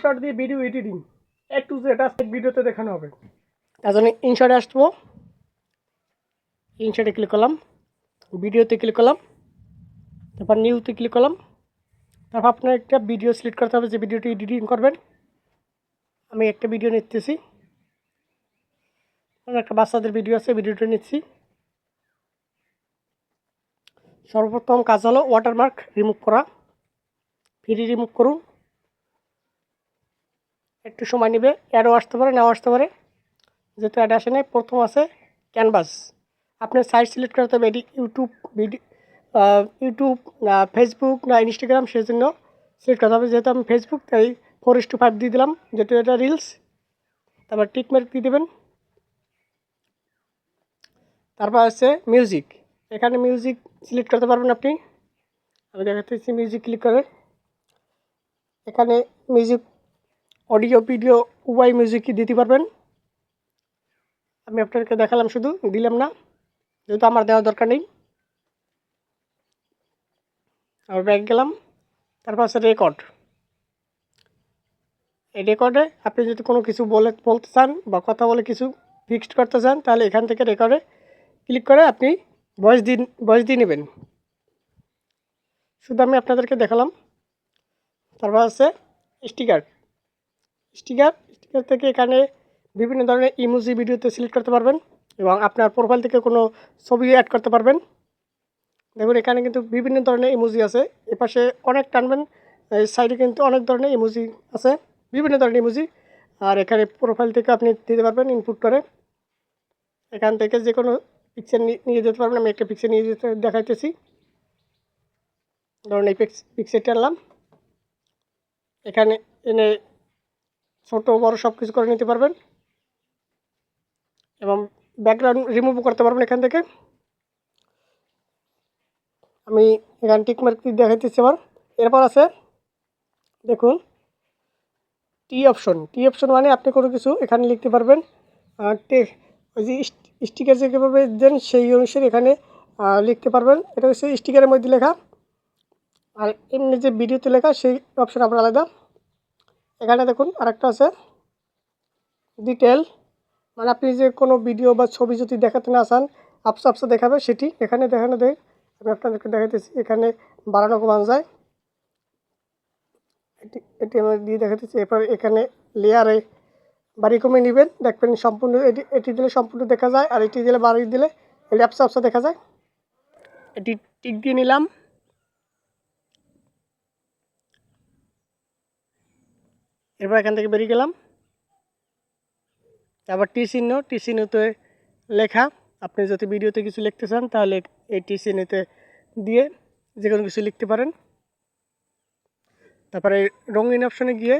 InShot দিয়ে video editing একটু যেটা ভিডিওতে দেখানো হবে। তার জন্য ইনশর্টে আসব। ইনশর্টে ক্লিক করলাম। ভিডিওতে ক্লিক করলাম। তারপর নিউতে ক্লিক করলাম। তারপর আপনার একটা ভিডিও সিলেক্ট করতে হবে, যে ভিডিওটি এডিটিং করবেন। আমি একটা ভিডিও নিতেছি। একটা বাচ্চাদের ভিডিও আছে ভিডিওটা নিচ্ছি। সর্বপ্রথম কাজ হলো ওয়াটারমার্ক রিমুভ করা। ফ্রি রিমুভ করুন। একটু সময় নেবে অ্যাডও আসতে পারে, নাও আসতে পারে। যেহেতু অ্যাড আসে নাই, প্রথম আছে ক্যানভাস আপনার সাইট সিলেক্ট করতে হবে এটি ইউটিউব ভিডিও ইউটিউব না ফেসবুক না ইনস্টাগ্রাম সেই জন্য সিলেক্ট করতে হবে। যেহেতু আমি ফেসবুক তাই ফোর ইস টু ফাইভ দিয়ে দিলাম, যেহেতু এটা রিলস তারপর টিক মার্ক দিয়ে দেবেন। তারপর আছে মিউজিক এখানে মিউজিক সিলেক্ট করতে পারবেন আপনি। আমি দেখাতেছি মিউজিক ক্লিক করে। এখানে মিউজিক অডিও, ভিডিও, উভয় মিউজিকই দিতে পারবেন। আমি আপনাদেরকে দেখালাম শুধু, দিলাম না, যেহেতু আমার দেওয়ার দরকার নেই। আর ব্যাগ গেলাম। তারপর আছে রেকর্ড এই রেকর্ডে আপনি যদি কোনো কিছু বলে, বলতে চান বা কথা বলে কিছু ফিক্সড করতে চান, তাহলে এখান থেকে রেকর্ডে ক্লিক করে আপনি ভয়েস দিন ভয়েস দিয়ে নেবেন। শুধু আমি আপনাদেরকে দেখালাম। তারপর আছে স্টিকার স্টিকার। স্টিকার থেকে এখানে বিভিন্ন ধরনের ইমোজি ভিডিওতে সিলেক্ট করতে পারবেন এবং আপনার প্রোফাইল থেকে কোনো ছবি অ্যাড করতে পারবেন। দেখুন, এখানে কিন্তু বিভিন্ন ধরনের ইমোজি আছে। এপাশে অনেক টানবেন, এই সাইডে কিন্তু অনেক ধরনের ইমোজি আছে, বিভিন্ন ধরনের ইমোজি। আর এখানে প্রোফাইল থেকে আপনি দিতে পারবেন ইনপুট করে। এখান থেকে যে কোনো পিকচার নিয়ে যেতে পারবেন। আমি একটা পিকচার নিয়ে যেতে, দেখাইতেছি। ধরুন, এই পিকচারটা আনলাম। এখানে, এনে ছোট, বড় সব কিছু করে নিতে পারবেন। এবং ব্যাকগ্রাউন্ড রিমুভ করতে পারবেন এখান থেকে। আমি এখানে টিক মার্ক দিয়ে দেখাইতেছি আবার। এরপর আছে, দেখুন টি অপশন টি অপশন মানে আপনি কোনো কিছু এখানে লিখতে পারবেন। ওই যে স্টিকার যে কীভাবে দেন সেই অনুসারে এখানে লিখতে পারবেন। এটা হচ্ছে স্টিকারের মধ্যে লেখা। আর এমনি যে ভিডিওতে লেখা, সেই অপশন আপনার আলাদা। এখানে দেখুন আরেকটা আছে। ডিটেল মানে আপনি যে কোনো ভিডিও বা ছবি যদি দেখাতে না চান, আপসা আপসা দেখাবে সেটি এখানে দেখানো দেয় আমি আপনাদেরকে দেখাতেছি এখানে বাড়ানো কমানো যায়। এটি এটি আমি দিয়ে দেখাতেছি এরপর এখানে লেয়ারে বাড়ি কমে নেবেন। দেখবেন সম্পূর্ণ এটি এটি দিলে সম্পূর্ণ দেখা যায়, আর এটি দিলে বাড়ি দিলে এটি আপসা আপসা দেখা যায়। এটি টিক দিয়ে নিলাম। এরপর এখান থেকে বেরিয়ে গেলাম। তারপর টি চিহ্ন টি চিহ্নতে লেখা। আপনি যদি ভিডিওতে কিছু লিখতে চান, তাহলে এই টি চিহ্নতে দিয়ে যে কোনো কিছু লিখতে পারেন। তারপরে রঙিন অপশনে গিয়ে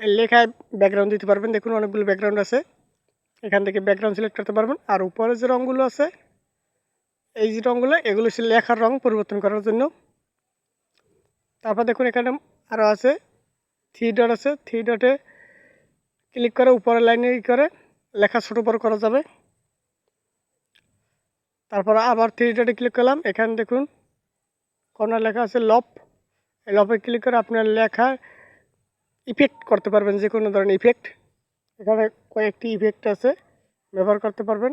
লেখায় ব্যাকগ্রাউন্ড দিতে পারবেন। দেখুন অনেকগুলো ব্যাকগ্রাউন্ড আছে। এখান থেকে ব্যাকগ্রাউন্ড সিলেক্ট করতে পারবেন। আর উপরে যে রঙগুলো আছে, এই যে রঙগুলো, এগুলো লেখার রঙ পরিবর্তন করার জন্য। তারপর দেখুন এখানে আরও আছে। থ্রি ডট আছে, থ্রি ডটে ক্লিক করে উপরের লাইনে ই করে লেখা ছোটো বড় করা যাবে। তারপর আবার থ্রি ডটে ক্লিক করলাম, এখানে দেখুন কর্নার লেখা আছে লপ। এই লপে ক্লিক করে আপনার লেখা ইফেক্ট করতে পারবেন যে কোনো ধরনের ইফেক্ট এখানে কয়েকটি ইফেক্ট আছে, ব্যবহার করতে পারবেন।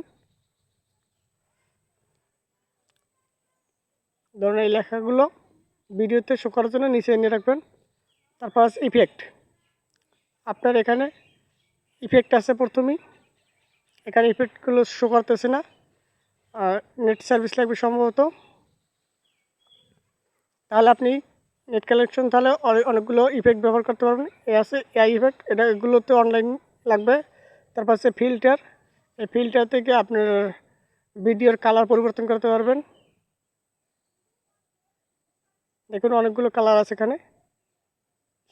ধরুন এই লেখাগুলো ভিডিওতে শো করার জন্য নিচে এনে রাখবেন। তারপর আছে ইফেক্ট আপনার এখানে ইফেক্ট আছে প্রথমেই। এখানে ইফেক্টগুলো শো করতেছে না। আর নেট সার্ভিস লাগবে সম্ভবত। তাহলে আপনি নেট কালেকশন তাহলে অনেকগুলো ইফেক্ট ব্যবহার করতে পারবেন। এ আছে এআই ইফেক্ট এটা এগুলোতে অনলাইন লাগবে। তারপর আছে ফিল্টার এই ফিল্টার থেকে আপনার ভিডিওর কালার পরিবর্তন করতে পারবেন। দেখুন অনেকগুলো কালার আছে এখানে।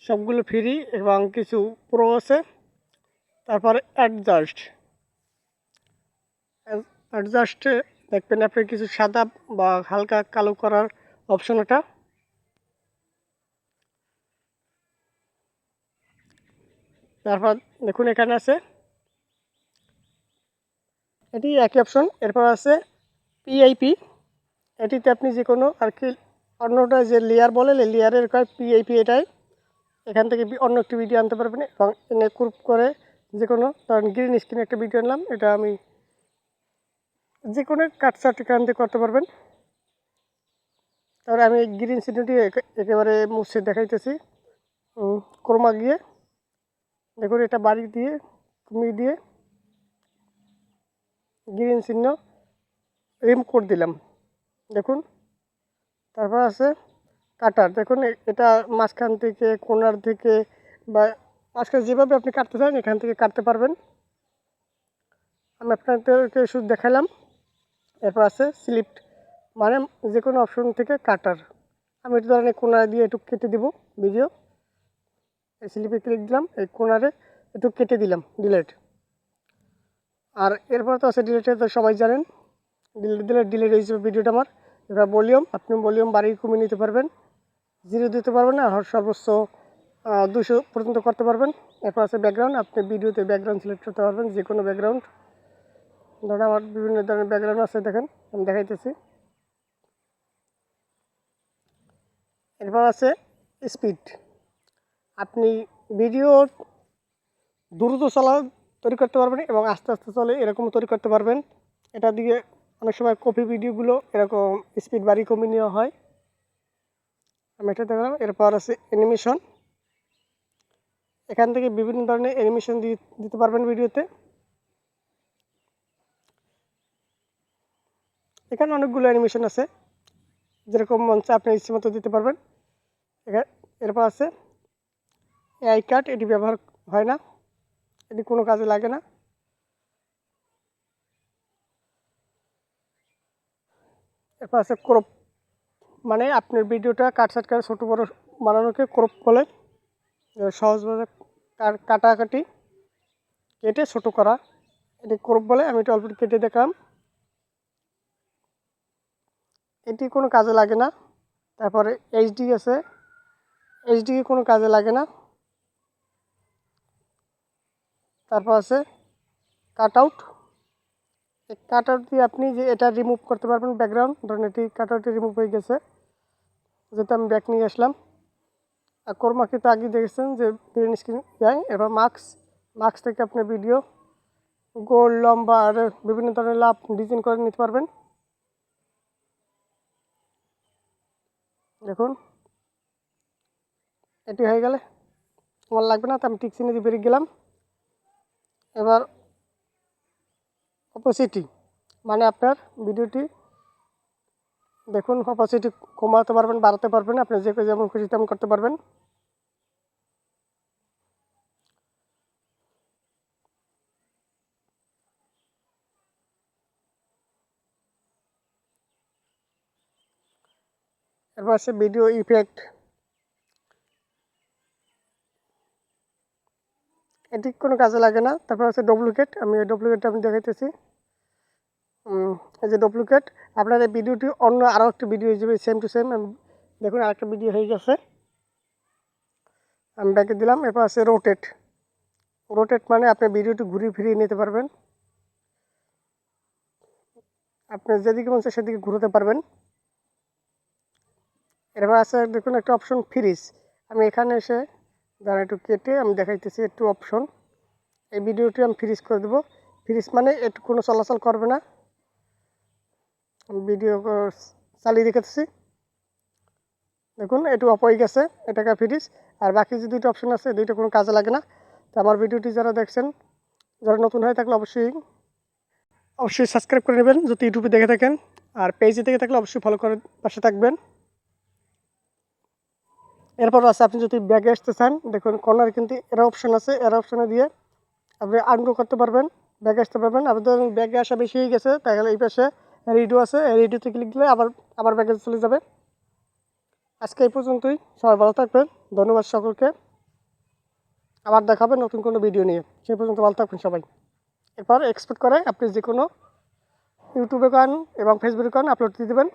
সবগুলো ফ্রি এবং কিছু প্রো আছে। তারপর অ্যাডজাস্ট অ্যাডজাস্টে দেখবেন আপনি কিছু সাদা বা হালকা কালো করার অপশন এটা। তারপর দেখুন এখানে আছে। এটি একই অপশন এরপর আছে পিআইপি এটিতে আপনি যে কোনো আর কি অন্যটা যে লেয়ার বলে লেয়ারের কয় পিআইপি এটাই। এখান থেকে অন্য একটি ভিডিও আনতে পারবেন এবং এনে গ্রুপ করে যে কোনো ধরেন গ্রিন স্ক্রিনে একটা ভিডিও আনলাম, এটা আমি যে কোনো কাটসাট এখান থেকে করতে পারবেন। তারপরে আমি গ্রিন সিনটি একেবারে মুছে দেখাইতেছি। ক্রমা গিয়ে, দেখুন এটা বাড়ি দিয়ে কমিয়ে দিয়ে গ্রিন চিহ্ন রিম করে দিলাম। দেখুন, তারপর আছে কাটার। দেখুন এটা মাঝখান থেকে, কোনার থেকে বা মাঝখানে যেভাবে আপনি কাটতে চান, এখান থেকে কাটতে পারবেন। আমি আপনাদেরকে শুধু দেখালাম। এরপর আছে স্লিপ মানে যে কোনো অপশন থেকে কাটার। আমি এটা ধরেন এই কোনার দিয়ে একটু কেটে দিব ভিডিও এই স্লিপে ক্লিক দিলাম, এই কোনারে একটু কেটে দিলাম ডিলেট আর এরপর তো আছে ডিলেটে তো সবাই জানেন। ডিলেট দিলে ডিলেট হয়ে যাবে ভিডিওটা আমার। এবার ভলিউম আপনি ভলিউম বাড়িয়ে কমিয়ে নিতে পারবেন। জিরো দিতে পারবেন আর সর্বোচ্চ দুশো পর্যন্ত করতে পারবেন। এরপর আছে ব্যাকগ্রাউন্ড আপনি ভিডিওতে ব্যাকগ্রাউন্ড সিলেক্ট করতে পারবেন যে কোনো ব্যাকগ্রাউন্ড ধরুন আমার বিভিন্ন ধরনের ব্যাকগ্রাউন্ড আছে, দেখেন, আমি দেখাইতেছি। এরপর আছে স্পিড আপনি ভিডিও দ্রুত চলা তৈরি করতে পারবেন এবং আস্তে আস্তে চলে এরকম তৈরি করতে পারবেন। এটা দিয়ে অনেক সময় কপি ভিডিওগুলো এরকম স্পিড বাড়ি কমিয়ে নেওয়া হয়। আমি এটা দেখলাম, এরপর আছে অ্যানিমেশন এখান থেকে বিভিন্ন ধরনের অ্যানিমেশন দিতে পারবেন ভিডিওতে। এখানে অনেকগুলো অ্যানিমেশন আছে। যেরকম মঞ্চে আপনি ইচ্ছে মতো দিতে পারবেন। এরপর আছে এআই কার্ড এটি ব্যবহার হয় না। এটি কোনো কাজে লাগে না। এরপর আছে ক্রপ মানে আপনার ভিডিওটা কাটসাট করে ছোটো বড়ো বানানোকে ক্রপ বলে সহজভাবে কাটাকাটি কেটে ছোটো করা। এটি ক্রপ বলে, আমি এটা অল্প কেটে দেখলাম। এটি কোনো কাজে লাগে না। তারপরে এইচডি আছে। এইচডি কোনো কাজে লাগে না। তারপর আছে কাট আউট এই কাট আউট দিয়ে আপনি যে এটা রিমুভ করতে পারবেন ব্যাকগ্রাউন্ড ধরুন এটি কাট আউটে রিমুভ হয়ে গেছে। যেটা আমি ব্যাক নিয়ে আসলাম, আর কোরমাকে তো আগে দেখেছেন যে গ্রিন স্ক্রিন যায়। এবার মাস্ক মাস্ক থেকে আপনি ভিডিও গোল, লম্বা, আর বিভিন্ন ধরনের লাভ ডিজাইন করে নিতে পারবেন। দেখুন, এটি হয়ে গেলে আমার লাগবে না, তো আমি টিক চিনে দিয়ে বেরিয়ে গেলাম। এবার অপোসিটি মানে আপনার ভিডিওটি দেখুন অপোসিটি কমাতে পারবেন, বাড়াতে পারবেন, আপনি যে যেমন খুশি তেমন করতে পারবেন। এরপর আছে ভিডিও ইফেক্ট এটি কোনো কাজে লাগে না। তারপর আছে ডুপ্লিকেট আমি ডুপ্লিকেটটা আমি দেখাইতেছি। এই যে ডুপ্লিকেট আপনার এই ভিডিওটি অন্য আরও একটা ভিডিও হয়ে যাবে সেম টু সেম দেখুন আরেকটা ভিডিও হয়ে গেছে। আমি ব্যাকে দিলাম, এরপর আছে রোটেট রোটেট মানে আপনি ভিডিওটি ঘুরিয়ে ফিরিয়ে নিতে পারবেন। আপনি যেদিকে মন সেদিকে ঘুরোতে পারবেন। এরপর আছে দেখুন একটা অপশন ফ্রিজ আমি এখানে এসে দাঁড়া একটু কেটে আমি দেখাইতেছি একটু অপশন এই ভিডিওটি আমি ফ্রিজ করে দেবো। ফ্রিজ মানে একটু কোনো চলাচল করবে না। ভিডিও চালিয়ে রেখেছি। দেখুন একটু অফ হয়ে গেছে এটাকে ফ্রিজ আর বাকি যে দুইটা অপশন আছে, দুইটা কোনো কাজে লাগে না। তো আমার ভিডিওটি যারা দেখছেন, যারা নতুন হয়ে থাকলে অবশ্যই অবশ্যই সাবস্ক্রাইব করে নেবেন, যদি ইউটিউবে দেখে থাকেন। আর পেজে দেখে থাকলে অবশ্যই ফলো করে পাশে থাকবেন। এরপর আছে, আপনি যদি ব্যাগে আসতে চান, দেখুন কর্নার কিন্তু এর অপশন আছে। এর অপশনে দিয়ে আপনি আনগো করতে পারবেন, ব্যাগে আসতে পারবেন। আপনি ধরুন ব্যাগে আসা বেশি হয়ে গেছে, তাহলে এই পাশে রেডিও আছে রেডিওতে ক্লিক দিলে আবার আবার ব্যাগে চলে যাবে। আজকে এই পর্যন্তই, সবাই ভালো থাকবেন, ধন্যবাদ সকলকে। আবার দেখাবে নতুন কোনো ভিডিও নিয়ে, সেই পর্যন্ত ভালো থাকবেন সবাই। এরপর এক্সপোর্ট করে আপনি যে কোনো ইউটিউবে গান এবং ফেসবুকে গান আপলোড দিয়ে দেবেন।